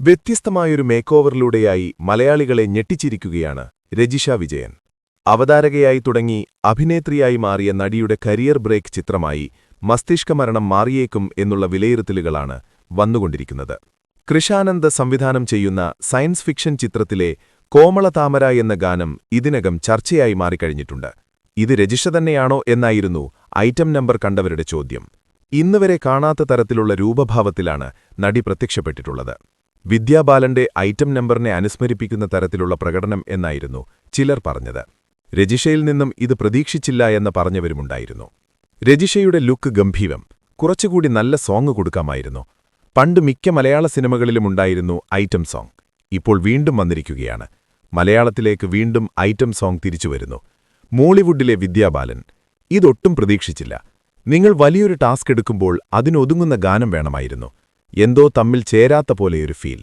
വ്യത്യസ്തമായൊരു മേക്കോവറിലൂടെയായി മലയാളികളെ ഞെട്ടിച്ചിരിക്കുകയാണ് രജിഷ വിജയൻ. അവതാരകയായി തുടങ്ങി അഭിനേത്രിയായി മാറിയ നടിയുടെ കരിയർ ബ്രേക്ക് ചിത്രമായി മസ്തിഷ്കമരണം മാറിയേക്കും എന്നുള്ള വിലയിരുത്തലുകളാണ് വന്നുകൊണ്ടിരിക്കുന്നത്. കൃഷാനന്ദ സംവിധാനം ചെയ്യുന്ന സയൻസ് ഫിക്ഷൻ ചിത്രത്തിലെ കോമള താമര എന്ന ഗാനം ഇതിനകം ചർച്ചയായി മാറിക്കഴിഞ്ഞിട്ടുണ്ട്. ഇത് രജിഷ തന്നെയാണോ എന്നായിരുന്നു ഐറ്റം നമ്പർ കണ്ടവരുടെ ചോദ്യം. ഇന്നുവരെ കാണാത്ത തരത്തിലുള്ള രൂപഭാവത്തിലാണ് നടി പ്രത്യക്ഷപ്പെട്ടിട്ടുള്ളത്. വിദ്യാബാലന്റെ ഐറ്റം നമ്പറിനെ അനുസ്മരിപ്പിക്കുന്ന തരത്തിലുള്ള പ്രകടനം എന്നായിരുന്നു ചിലർ പറഞ്ഞത്. രജിഷയിൽ നിന്നും ഇത് പ്രതീക്ഷിച്ചില്ല എന്ന് പറഞ്ഞവരുമുണ്ടായിരുന്നു. രജിഷയുടെ ലുക്ക് ഗംഭീരം കുറച്ചുകൂടി നല്ല സോങ് കൊടുക്കാമായിരുന്നു. പണ്ട് മിക്ക മലയാള സിനിമകളിലുമുണ്ടായിരുന്നു ഐറ്റം സോങ്. ഇപ്പോൾ വീണ്ടും വന്നിരിക്കുകയാണ്. മലയാളത്തിലേക്ക് വീണ്ടും ഐറ്റം സോങ് തിരിച്ചുവരുന്നു മോളിവുഡിലെ വിദ്യാബാലൻ ഇതൊട്ടും പ്രതീക്ഷിച്ചില്ല. നിങ്ങൾ വലിയൊരു ടാസ്ക് എടുക്കുമ്പോൾ അതിനൊതുങ്ങുന്ന ഗാനം വേണമായിരുന്നു. എന്തോ തമ്മിൽ ചേരാത്ത പോലെയൊരു ഫീൽ.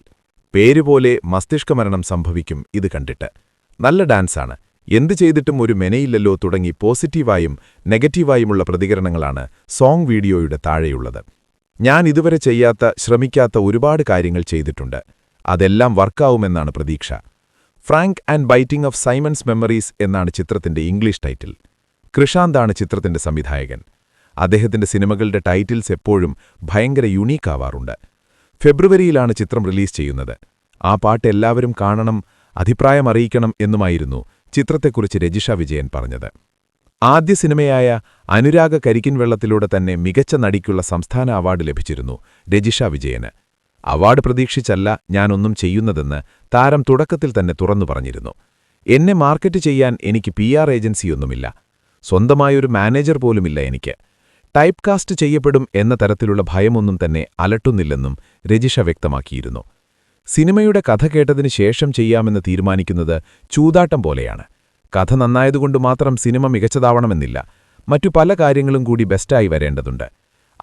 പേരുപോലെ മസ്തിഷ്കമരണം സംഭവിക്കും ഇത് കണ്ടിട്ട്. നല്ല ഡാൻസാണ്. എന്തു ചെയ്തിട്ടും ഒരു മെനയില്ലല്ലോ തുടങ്ങി പോസിറ്റീവായും നെഗറ്റീവായുമുള്ള പ്രതികരണങ്ങളാണ് സോങ് വീഡിയോയുടെ താഴെയുള്ളത്. ഞാൻ ഇതുവരെ ചെയ്യാത്ത ശ്രമിക്കാത്ത ഒരുപാട് കാര്യങ്ങൾ ചെയ്തിട്ടുണ്ട്. അതെല്ലാം വർക്കാവുമെന്നാണ് പ്രതീക്ഷ. Frank and biting of Simon's memories എന്നാണ് ചിത്രത്തിന്റെ ഇംഗ്ലീഷ് ടൈറ്റിൽ. കൃഷാന്താണ് ചിത്രത്തിന്റെ സംവിധായകൻ. അദ്ദേഹത്തിന്റെ സിനിമകളുടെ ടൈറ്റിൽസ് എപ്പോഴും ഭയങ്കര യുണീക്ക് ആവാറുണ്ട്. ഫെബ്രുവരിയിലാണ് ചിത്രം റിലീസ് ചെയ്യുന്നത്. ആ പാട്ട് എല്ലാവരും കാണണം അഭിപ്രായം അറിയിക്കണം എന്നുമായിരുന്നു ചിത്രത്തെക്കുറിച്ച് രജിഷ വിജയൻ പറഞ്ഞത്. ആദ്യ സിനിമയായ അനുരാഗ കരിക്കിൻ വെള്ളത്തിലൂടെ തന്നെ മികച്ച നടിക്കുള്ള സംസ്ഥാന അവാർഡ് ലഭിച്ചിരുന്നു രജിഷ വിജയന്. അവാർഡ് പ്രതീക്ഷിച്ചല്ല ഞാനൊന്നും ചെയ്യുന്നതെന്ന് താരം തുടക്കത്തിൽ തന്നെ തുറന്നു പറഞ്ഞിരുന്നു. എന്നെ മാർക്കറ്റ് ചെയ്യാൻ എനിക്ക് പി ആർ ഏജൻസിയൊന്നുമില്ല. സ്വന്തമായൊരു മാനേജർ പോലുമില്ല എനിക്ക്. ടൈപ്പ് കാസ്റ്റ് ചെയ്യപ്പെടും എന്ന തരത്തിലുള്ള ഭയമൊന്നും തന്നെ അലട്ടുന്നില്ലെന്നും രജിഷ വ്യക്തമാക്കിയിരുന്നു. സിനിമയുടെ കഥ കേട്ടതിന് ശേഷം ചെയ്യാമെന്ന് തീരുമാനിക്കുന്നത് ചൂതാട്ടം പോലെയാണ്. കഥ നന്നായതുകൊണ്ട് മാത്രം സിനിമ മികച്ചതാവണമെന്നില്ല. മറ്റു പല കാര്യങ്ങളും കൂടി ബെസ്റ്റായി വരേണ്ടതുണ്ട്.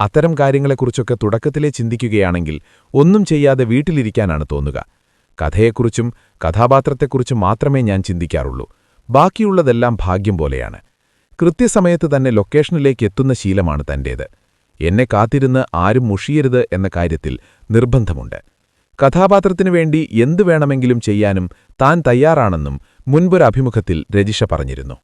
അത്തരം കാര്യങ്ങളെക്കുറിച്ചൊക്കെ തുടക്കത്തിലേ ചിന്തിക്കുകയാണെങ്കിൽ ഒന്നും ചെയ്യാതെ വീട്ടിലിരിക്കാനാണ് തോന്നുക. കഥയെക്കുറിച്ചും കഥാപാത്രത്തെക്കുറിച്ചും മാത്രമേ ഞാൻ ചിന്തിക്കാറുള്ളൂ. ബാക്കിയുള്ളതെല്ലാം ഭാഗ്യം പോലെയാണ്. കൃത്യസമയത്ത് തന്നെ ലൊക്കേഷനിലേക്ക് എത്തുന്ന ശീലമാണ് തന്റേത് എന്നെ കാത്തിരുന്ന് ആരും മുഷിയരുത് എന്ന കാര്യത്തിൽ നിർബന്ധമുണ്ട്. കഥാപാത്രത്തിനു വേണ്ടി എന്തു വേണമെങ്കിലും ചെയ്യാനും താൻ തയ്യാറാണെന്നും മുൻപൊരഭിമുഖത്തിൽ രജിഷ പറഞ്ഞിരുന്നു.